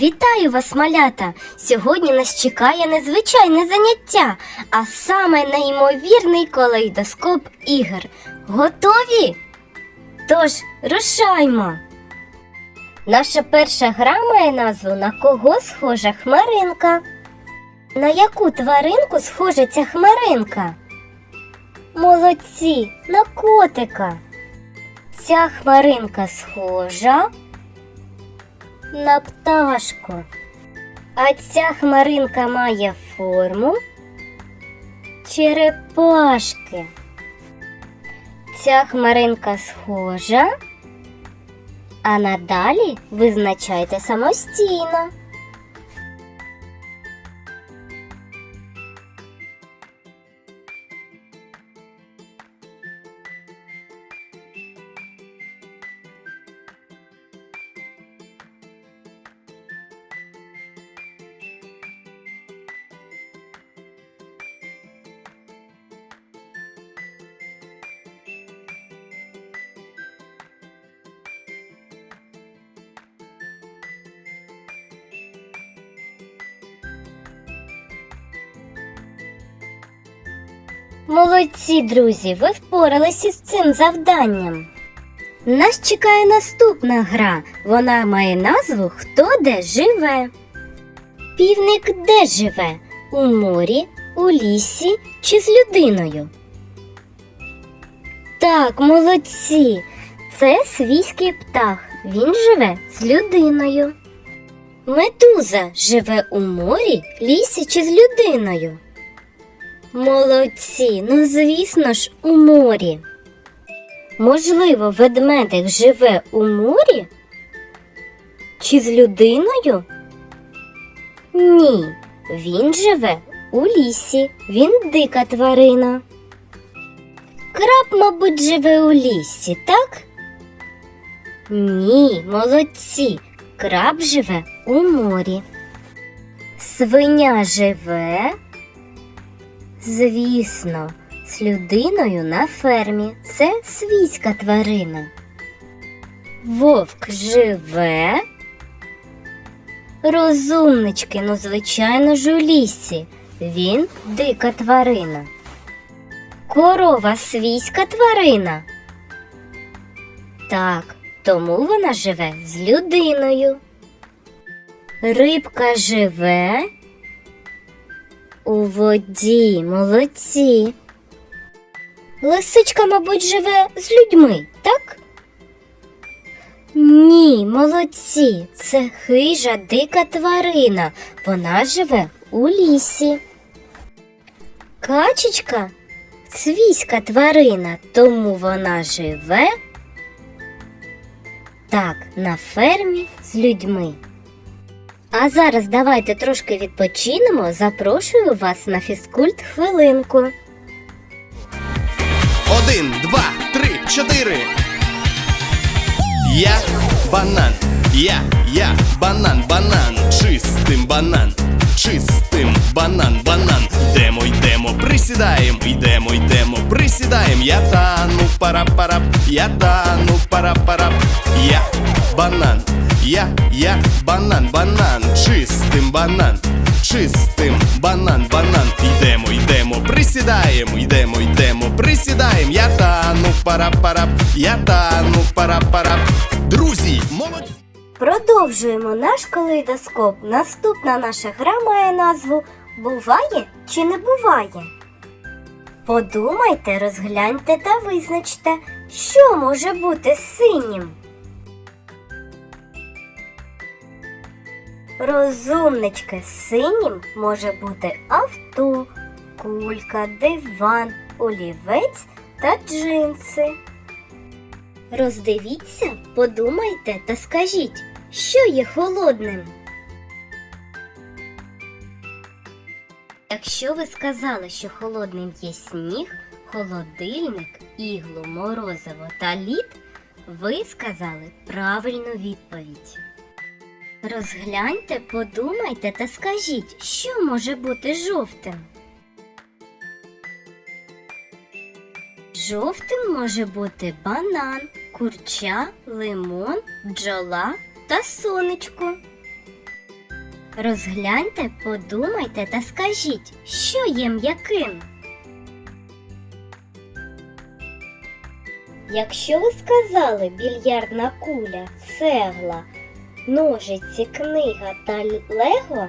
Вітаю вас, малята! Сьогодні нас чекає незвичайне заняття, а саме неймовірний калейдоскоп ігор. Готові? Тож, рушаймо! Наша перша гра має назву На кого схожа хмаринка? На яку тваринку схожа ця хмаринка? Молодці, на котика. Ця хмаринка схожа на пташку. А ця хмаринка має форму черепашки. Ця хмаринка схожа, а надалі визначайте самостійно. Молодці, друзі, ви впоралися із цим завданням. Нас чекає наступна гра. Вона має назву Хто де живе. Півник де живе? У морі, у лісі чи з людиною? Так, молодці. Це свійський птах. Він живе з людиною. Медуза живе у морі, лісі чи з людиною. Молодці, ну звісно ж, у морі. Можливо, ведмедик живе у морі? Чи з людиною? Ні, він живе у лісі, він дика тварина. Краб, мабуть, живе у лісі, так? Ні, молодці. Краб живе у морі. Свиня живе. Звісно, з людиною на фермі це свійська тварина. Вовк живе. Розумнички, ну звичайно ж у лісі. Він дика тварина. Корова свійська тварина. Так, тому вона живе з людиною. Рибка живе. У воді, молодці. Лисичка, мабуть, живе з людьми, так? Ні, молодці. Це хижа дика тварина. Вона живе у лісі. Качечка свійська тварина, тому вона живе так, на фермі з людьми. А зараз давайте трошки відпочинемо. Запрошую вас на фізкульт хвилинку. Один, два, три, чотири. Я банан. Я, я, банан, банан. Чистим банан. Чистим банан, банан. Йдемо, йдемо, присідаємо, йдемо, йдемо, присідаємо. Я тану, пара-парап, я тану, пара-парап. Я банан. Я, я, банан, банан. Чистим банан. Чистим банан, банан. Йдемо, йдемо, присідаємо, йдемо, йдемо, присідаємо. Я тану, пара-парап, я тану, пара-парап. Друзі, молодці! Продовжуємо наш калейдоскоп. Наступна наша гра має назву Буває чи не буває? Подумайте, розгляньте та визначте, що може бути синім. Розумнички, синім може бути авто, кулька, диван, олівець та джинси. Роздивіться, подумайте та скажіть, що є холодним. Якщо ви сказали, що холодним є сніг, холодильник, іглу, морозиво та лід, ви сказали правильну відповідь. Розгляньте, подумайте та скажіть, що може бути жовтим. Жовтим може бути банан, курча, лимон, бджола та сонечко. Розгляньте, подумайте та скажіть, що є м'яким. Якщо ви сказали більярдна куля, цегла, ножиці, книга та лего,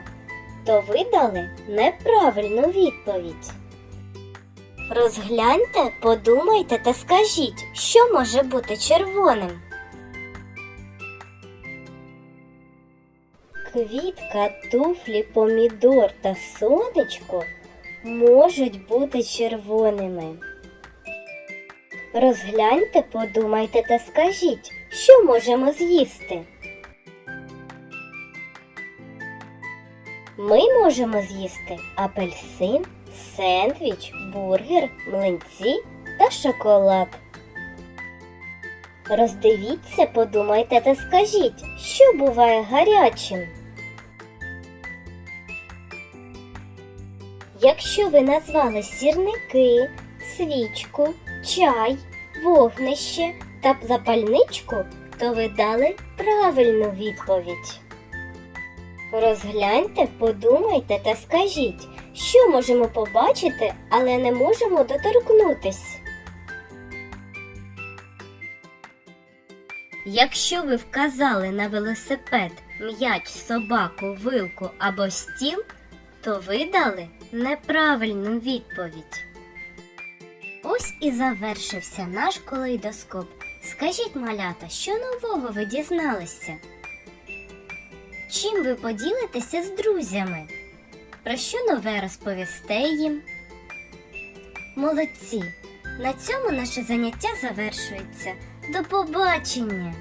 то ви дали неправильну відповідь. Розгляньте, подумайте та скажіть, що може бути червоним. Квітка, туфлі, помідор та сонечко можуть бути червоними. Розгляньте, подумайте та скажіть, що можемо з'їсти. Ми можемо з'їсти апельсин, сендвіч, бургер, млинці та шоколад. Роздивіться, подумайте та скажіть, що буває гарячим. Якщо ви назвали сірники, свічку, чай, вогнище та запальничку, то ви дали правильну відповідь. Розгляньте, подумайте та скажіть, що можемо побачити, але не можемо доторкнутись. Якщо ви вказали на велосипед, м'яч, собаку, вилку або стіл, то ви дали неправильну відповідь. Ось і завершився наш колейдоскоп. Скажіть, малята, що нового ви дізналися? Чим ви поділитеся з друзями? Про що нове розповісте їм? Молодці! На цьому наше заняття завершується. До побачення!